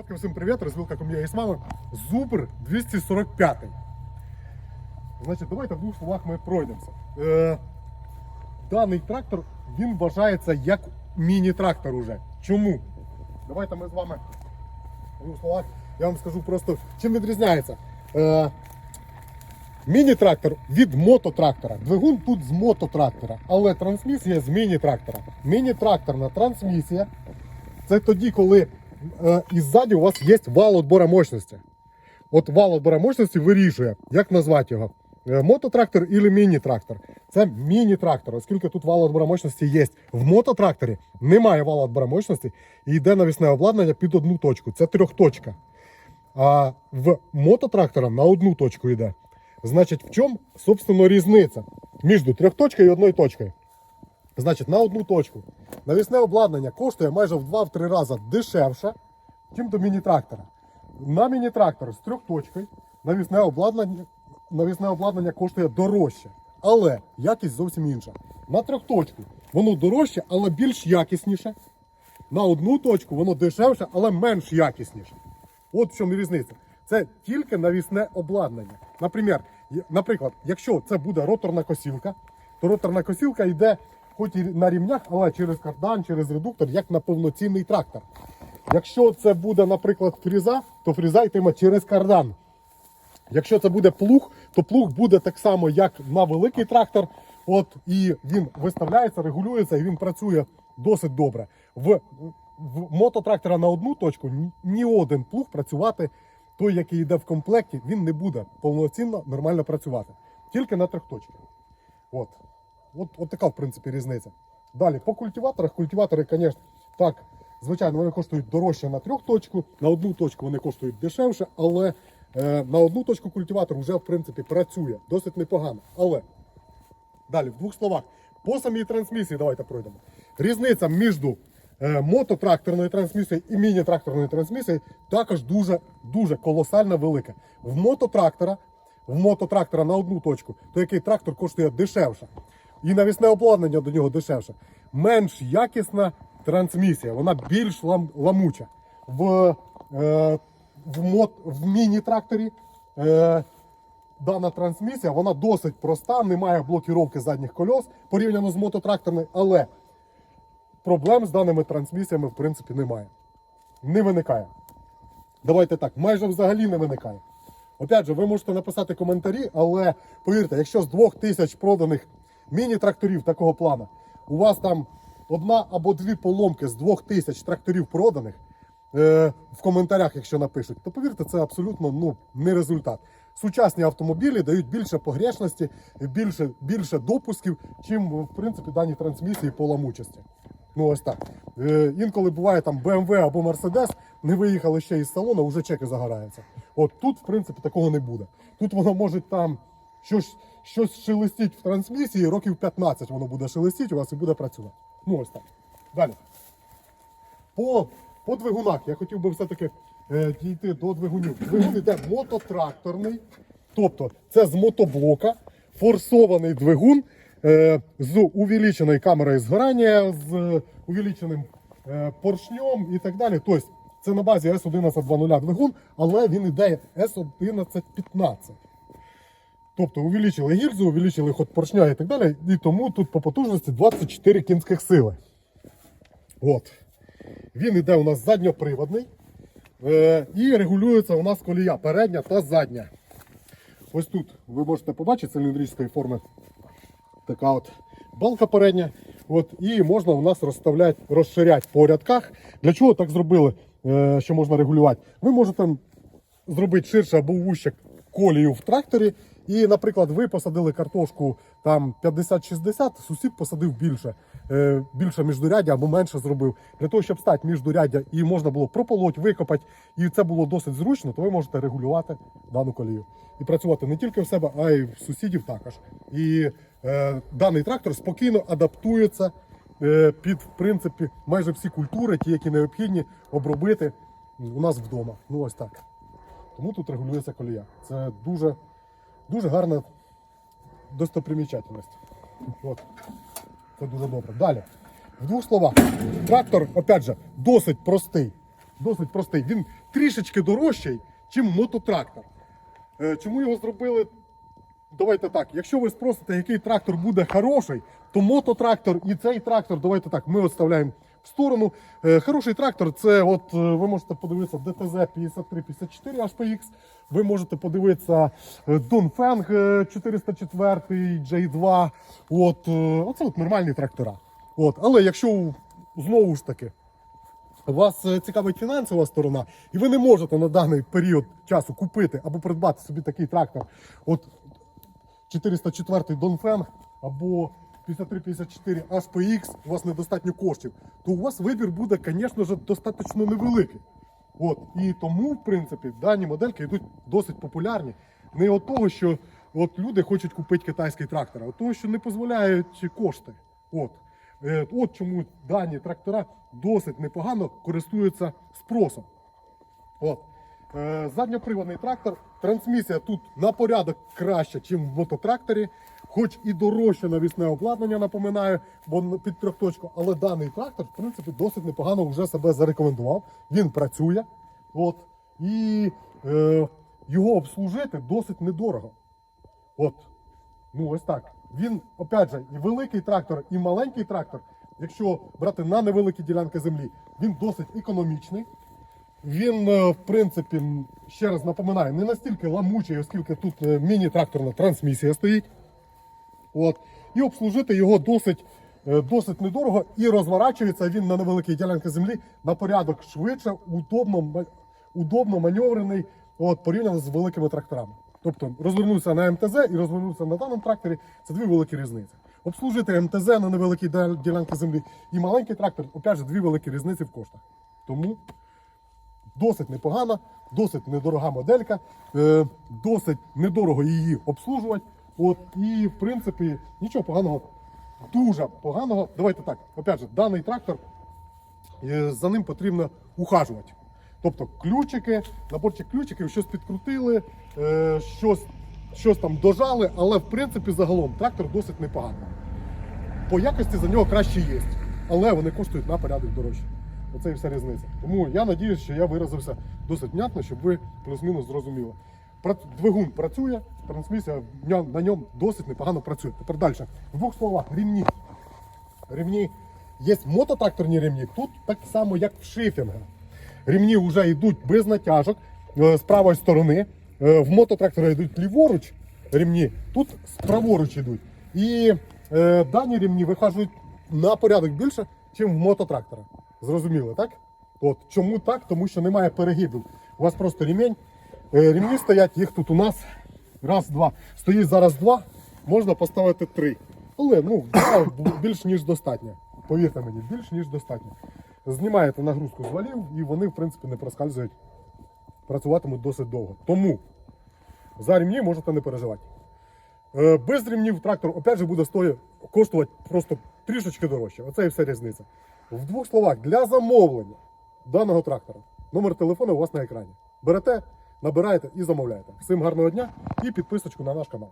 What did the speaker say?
Ребятки, всім привіт! Розвилка ком'я з вами. Зубр 245. Значить, давайте в двох словах ми пройдемося. Е, даний трактор він вважається як міні-трактор уже. Чому? Давайте ми з вами в двох словах. Я вам скажу просто, чим відрізняється. Е, Міні-трактор від мототрактора. Двигун тут з мототрактора, але трансмісія з міні-трактора. Міні-тракторна трансмісія це тоді, коли і ззаді у вас є вал отбора мощності. От вал отбора мощності вирішує, як назвати його. Е, Мототрактор або міні-трактор. Це міні-трактор, оскільки тут вал отбора мощності є. В мототракторі немає вала отбора мощності і йде навісне обладнання під одну точку. Це трьохточка. А в мототрактора на одну точку йде. Значить, в чому, собственно, різниця між трьохточкою і одною точкою? Значить, на одну точку навісне обладнання коштує майже в 2-3 рази дешевше, ніж до міні-трактора. На міні-трактор з трьохточкою навісне обладнання, навісне обладнання коштує дорожче, але якість зовсім інша. На трьохточку воно дорожче, але більш якісніше. На одну точку воно дешевше, але менш якісніше. От в чому різниця. Це тільки навісне обладнання. Наприклад, наприклад, якщо це буде роторна косілка, то роторна косілка йде хоч і на рівнях, але через кардан, через редуктор, як на повноцінний трактор. Якщо це буде, наприклад, фріза, то фріза йтиме через кардан. Якщо це буде плуг, то плуг буде так само, як на великий трактор. От і він виставляється, регулюється і він працює досить добре. В, в мототрактора на одну точку ні- один плуг працювати, той, який йде в комплекті, він не буде повноцінно нормально працювати. Тільки на трьох точках. От. От, от така, в принципі, різниця. Далі, по культиваторах, культиватори, звісно, так, звичайно, вони коштують дорожче на трьох точку, на одну точку вони коштують дешевше, але е, на одну точку культиватор вже, в принципі, працює досить непогано. Але далі, в двох словах, по самій трансмісії давайте пройдемо. Різниця між е, мототракторною трансмісією і міні-тракторною трансмісією також дуже, дуже колосально велика. В мототрактора в мототрактора на одну точку, то який трактор коштує дешевше. І навісне обладнання до нього дешевше. Менш якісна трансмісія, вона більш лам, ламуча. В, е, в, мот, в міні-тракторі е, дана трансмісія вона досить проста, немає блокіровки задніх кольос порівняно з мототракторною, але проблем з даними трансмісіями в принципі немає. Не виникає. Давайте так, майже взагалі не виникає. Опять же, ви можете написати коментарі, але повірте, якщо з двох тисяч проданих міні-тракторів такого плану, у вас там одна або дві поломки з двох тисяч тракторів проданих е, в коментарях, якщо напишуть, то повірте, це абсолютно ну, не результат. Сучасні автомобілі дають більше погрешності, більше, більше допусків, чим в принципі дані трансмісії по ламучості. Ну ось так. Е, інколи буває там BMW або Mercedes, не виїхали ще із салону, вже чеки загораються. От тут, в принципі, такого не буде. Тут воно може там щось, щось шелестіть в трансмісії, років 15 воно буде шелестіть у вас і буде працювати. Ну ось так. Далі. По, по двигунах я хотів би все-таки е, дійти до двигунів. Двигун йде мототракторний, тобто це з мотоблока, форсований двигун е, з увеличеною камерою згорання, з е, увеличеним е, поршнем і так далі. Тобто це на базі S1120 двигун, але він йде S1115. Тобто увеличили гільзу, увеличили ход поршня і так далі. І тому тут по потужності 24 кінських сили. От. Він йде у нас задньоприводний. Е, і регулюється у нас колія передня та задня. Ось тут ви можете побачити циліндричної форми така от балка передня. От, і можна у нас розставляти, розширяти по рядках. Для чого так зробили, е, що можна регулювати? Ви можете зробити ширше або вужче колію в тракторі. І, наприклад, ви посадили картошку там 50-60, сусід посадив більше, е, більше міждуряддя або менше зробив. Для того, щоб стати міждуряддя і можна було прополоть, викопати, і це було досить зручно, то ви можете регулювати дану колію. І працювати не тільки в себе, а й в сусідів також. І е, даний трактор спокійно адаптується е, під в принципі майже всі культури, ті, які необхідні обробити у нас вдома. Ну ось так. Тому тут регулюється колія. Це дуже, дуже гарна достопримічательність. От. Це дуже добре. Далі. В двох словах, трактор, опять же, досить простий. досить простий. Він трішечки дорожчий, ніж мототрактор. Е, Чому його зробили? Давайте так. Якщо ви спросите, який трактор буде хороший, то мототрактор і цей трактор, давайте так, ми відставляємо в сторону. Е, Хороший трактор це, от е, ви можете подивитися DTZ 5354 HPX, ви можете подивитися е, 404 J2. От, е, оце от нормальні трактора. От, але якщо знову ж таки вас цікавить фінансова сторона, і ви не можете на даний період часу купити або придбати собі такий трактор, от 404 Dongfeng або 5354 HPX, у вас недостатньо коштів, то у вас вибір буде, звісно ж, достатньо невеликий. От, і тому, в принципі, дані модельки йдуть досить популярні. Не от того, що от люди хочуть купити китайський трактор, а от того, що не дозволяють кошти. От. Е, от чому дані трактора досить непогано користуються спросом. От. Е, задньоприводний трактор. Трансмісія тут на порядок краще, ніж в мототракторі. Хоч і дорожче навісне обладнання, напоминаю, бо під трьохточку, але даний трактор, в принципі, досить непогано вже себе зарекомендував. Він працює. От. І е, його обслужити досить недорого. От. Ну, ось так. Він, опять же, і великий трактор, і маленький трактор, якщо брати на невеликі ділянки землі, він досить економічний. Він, е, в принципі, ще раз напоминаю, не настільки ламучий, оскільки тут е, міні-тракторна трансмісія стоїть. От. І обслужити його досить, е, досить недорого і розворачується він на невеликій ділянці землі на порядок швидше, удобно, удобно маневрений, от, порівняно з великими тракторами. Тобто розвернувся на МТЗ і розвернувся на даному тракторі це дві великі різниці. Обслужити МТЗ на невеликій ділянці землі і маленький трактор, опять же, дві великі різниці в коштах. Тому досить непогана, досить недорога моделька, е, досить недорого її обслужувати. От, і, в принципі, нічого поганого, дуже поганого. Давайте так, опять же, даний трактор, е, за ним потрібно ухажувати. Тобто ключики, наборчик ключиків, щось підкрутили, е, щось, щось там дожали, але в принципі загалом трактор досить непоганий. По якості за нього краще є, але вони коштують на порядок дорожче. Оце і вся різниця. Тому я надіюсь, що я виразився досить внятно, щоб ви плюс-мінус зрозуміли. Двигун працює, трансмісія на ньому досить непогано працює. Тепер далі. В двох словах, рівні. Рівні. Є мототракторні рівні, тут так само, як в шифінга. Рівні вже йдуть без натяжок е, з правої сторони. Е, В мототрактора йдуть ліворуч рівні, тут праворуч йдуть. І е, дані рівні вихажують на порядок більше, ніж в мототрактора. Зрозуміло, так? От. Чому так? Тому що немає перегибів. У вас просто рівень. Е, Рівні стоять, їх тут у нас раз, два. Стоїть зараз два, можна поставити три. Але ну, більш ніж достатньо. Повірте мені, більш ніж достатньо. Знімаєте нагрузку з валів і вони, в принципі, не проскальзують, працюватимуть досить довго. Тому за рівні можете не переживати. Е, Без рівнів трактор опять же буде стоїть, коштувати просто трішечки дорожче. Оце і вся різниця. В двох словах, для замовлення даного трактора номер телефону у вас на екрані. Берете, набираєте і замовляєте. Всім гарного дня і підписочку на наш канал.